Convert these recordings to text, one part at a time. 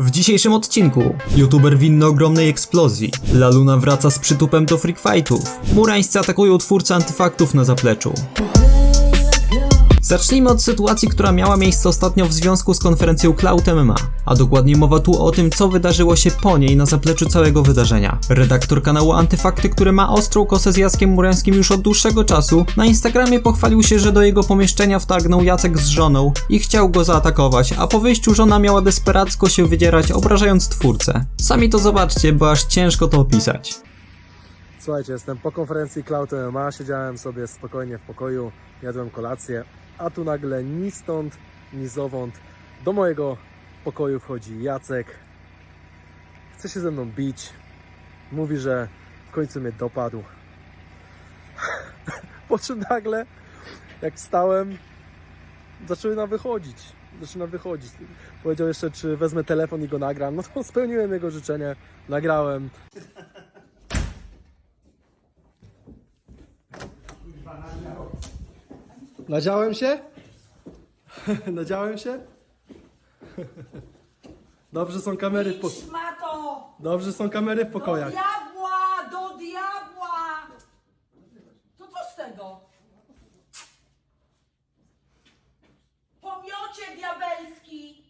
W dzisiejszym odcinku. Youtuber winny ogromnej eksplozji, Laluna wraca z przytupem do freak fightów, murańscy atakują twórcę antyfaktów na zapleczu. Zacznijmy od sytuacji, która miała miejsce ostatnio w związku z konferencją Cloud MMA, a dokładniej mowa tu o tym, co wydarzyło się po niej na zapleczu całego wydarzenia. Redaktor kanału Antyfakty, który ma ostrą kosę z Jackiem Murańskim już od dłuższego czasu, na Instagramie pochwalił się, że do jego pomieszczenia wtargnął Jacek z żoną i chciał go zaatakować, a po wyjściu żona miała desperacko się wydzierać, obrażając twórcę. Sami to zobaczcie, bo aż ciężko to opisać. Słuchajcie, jestem po konferencji Cloud MMA, siedziałem sobie spokojnie w pokoju, jadłem kolację, a tu nagle ni stąd, ni zowąd do mojego pokoju wchodzi Jacek. Chce się ze mną bić. Mówi, że w końcu mnie dopadł. po czym nagle, jak wstałem, zaczyna wychodzić. Zaczyna wychodzić. Powiedział jeszcze, czy wezmę telefon i go nagram. No to spełniłem jego życzenie, nagrałem. Nadziałem się? Nadziałem się? Dobrze są kamery w po... Szmato! Dobrze są kamery w pokojach. diabła! Do diabła! To co z tego? Pomiocie diabelski!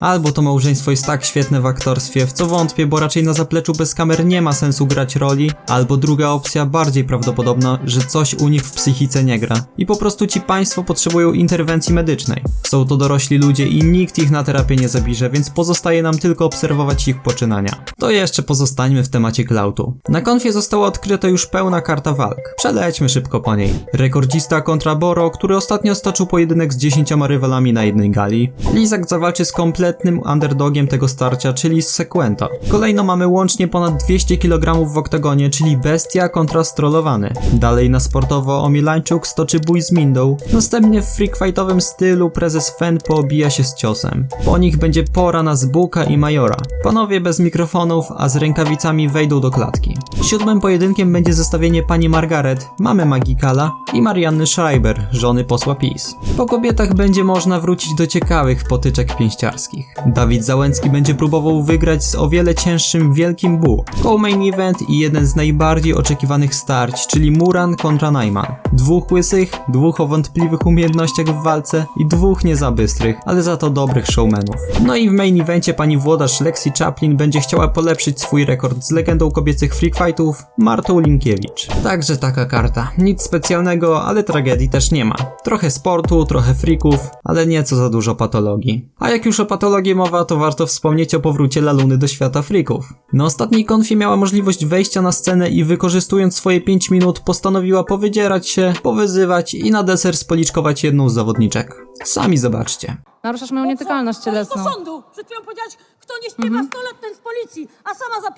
Albo to małżeństwo jest tak świetne w aktorstwie, w co wątpię, bo raczej na zapleczu bez kamer nie ma sensu grać roli, albo druga opcja bardziej prawdopodobna, że coś u nich w psychice nie gra. I po prostu ci państwo potrzebują interwencji medycznej. Są to dorośli ludzie i nikt ich na terapię nie zabierze, więc pozostaje nam tylko obserwować ich poczynania. To jeszcze pozostańmy w temacie klautu. Na konfie została odkryta już pełna karta walk. Przelećmy szybko po niej. Rekordzista kontra Boro, który ostatnio stoczył pojedynek z 10 rywalami na jednej gali. Lizak zawalczy z kompletnym underdogiem tego starcia, czyli Sequenta. Kolejno mamy łącznie ponad 200 kg w oktagonie, czyli Bestia kontra Strollowany. Dalej na sportowo Omilańczuk stoczy bój z Mindą. Następnie w freakfightowym stylu prezes Fen poobija się z ciosem. Po nich będzie pora na Zbuka i Majora. Panowie bez mikrofonów, a z rękawicami wejdą do klatki. Siódmym pojedynkiem będzie zestawienie pani Margaret, mamy Magikala i Marianny Schreiber, żony posła PiS. Po kobietach będzie można wrócić do ciekawych potyczek pięściarskich. Dawid Załęcki będzie próbował wygrać z o wiele cięższym Wielkim Bu. Co-main event i jeden z najbardziej oczekiwanych starć, czyli Muran kontra Najman. Dwóch łysych, dwóch o wątpliwych umiejętnościach w walce i dwóch niezabystrych, ale za to dobrych showmenów. No i w main evencie pani włodarz Lexi Chaplin będzie chciała polepszyć swój rekord z legendą kobiecych freak fightów Martą Linkiewicz. Także taka karta. Nic specjalnego, ale tragedii też nie ma. Trochę sportu, trochę freaków, ale nieco za dużo patologii. A jak już o patologii mowa, to warto wspomnieć o powrócie Laluny do świata freaków. Na ostatniej konfie miała możliwość wejścia na scenę i wykorzystując swoje 5 minut postanowiła powydzierać się, powyzywać i na deser spoliczkować jedną z zawodniczek. Sami zobaczcie. Naruszasz moją nietykalność cielesną. Do sądu! Przed chwilą powiedziałaś, kto nie śpiewa 100 lat, ten z policji, a sama za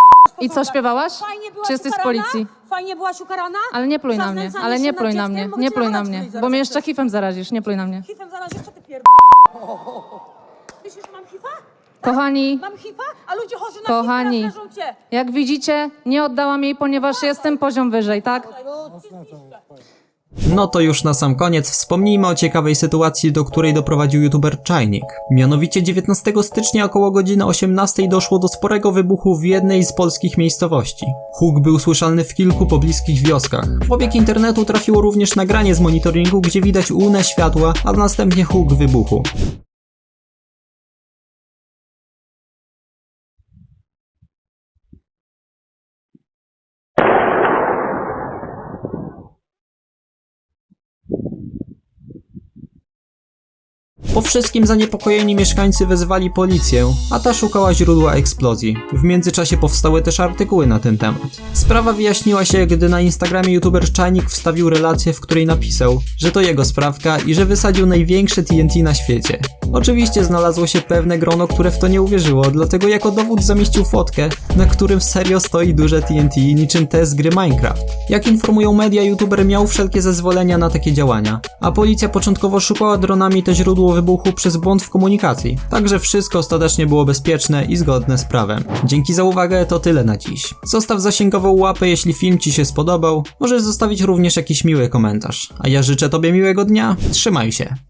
I co, śpiewałaś? Fajnie byłaś Czy jesteś z ukarana? policji? Fajnie byłaś ukarana? Ale nie pluj na mnie, ale się nie nad pluj na dzieckiem? mnie, Mogę nie cię pluj na mnie, bo mnie jeszcze hifem zarazisz, nie pluj na mnie. Hifem zaraz jeszcze ty pier... Myślisz, że mam hifa? Kochani, Mam hifa? A ludzie chorzy na Kochani. hif teraz leżą cię. jak widzicie, nie oddałam jej, ponieważ jestem poziom wyżej, tak? No to już na sam koniec wspomnijmy o ciekawej sytuacji, do której doprowadził youtuber Czajnik. Mianowicie 19 stycznia około godziny 18 doszło do sporego wybuchu w jednej z polskich miejscowości. Huk był słyszalny w kilku pobliskich wioskach. W obieg internetu trafiło również nagranie z monitoringu, gdzie widać łunę światła, a następnie huk wybuchu. Po wszystkim zaniepokojeni mieszkańcy wezwali policję, a ta szukała źródła eksplozji. W międzyczasie powstały też artykuły na ten temat. Sprawa wyjaśniła się, gdy na Instagramie youtuber Czajnik wstawił relację, w której napisał, że to jego sprawka i że wysadził największe TNT na świecie. Oczywiście znalazło się pewne grono, które w to nie uwierzyło, dlatego jako dowód zamieścił fotkę, na którym serio stoi duże TNT niczym te z gry Minecraft. Jak informują media, youtuber miał wszelkie zezwolenia na takie działania, a policja początkowo szukała dronami to źródło wybuchu przez błąd w komunikacji, także wszystko ostatecznie było bezpieczne i zgodne z prawem. Dzięki za uwagę, to tyle na dziś. Zostaw zasięgową łapę, jeśli film Ci się spodobał, możesz zostawić również jakiś miły komentarz. A ja życzę Tobie miłego dnia, trzymaj się.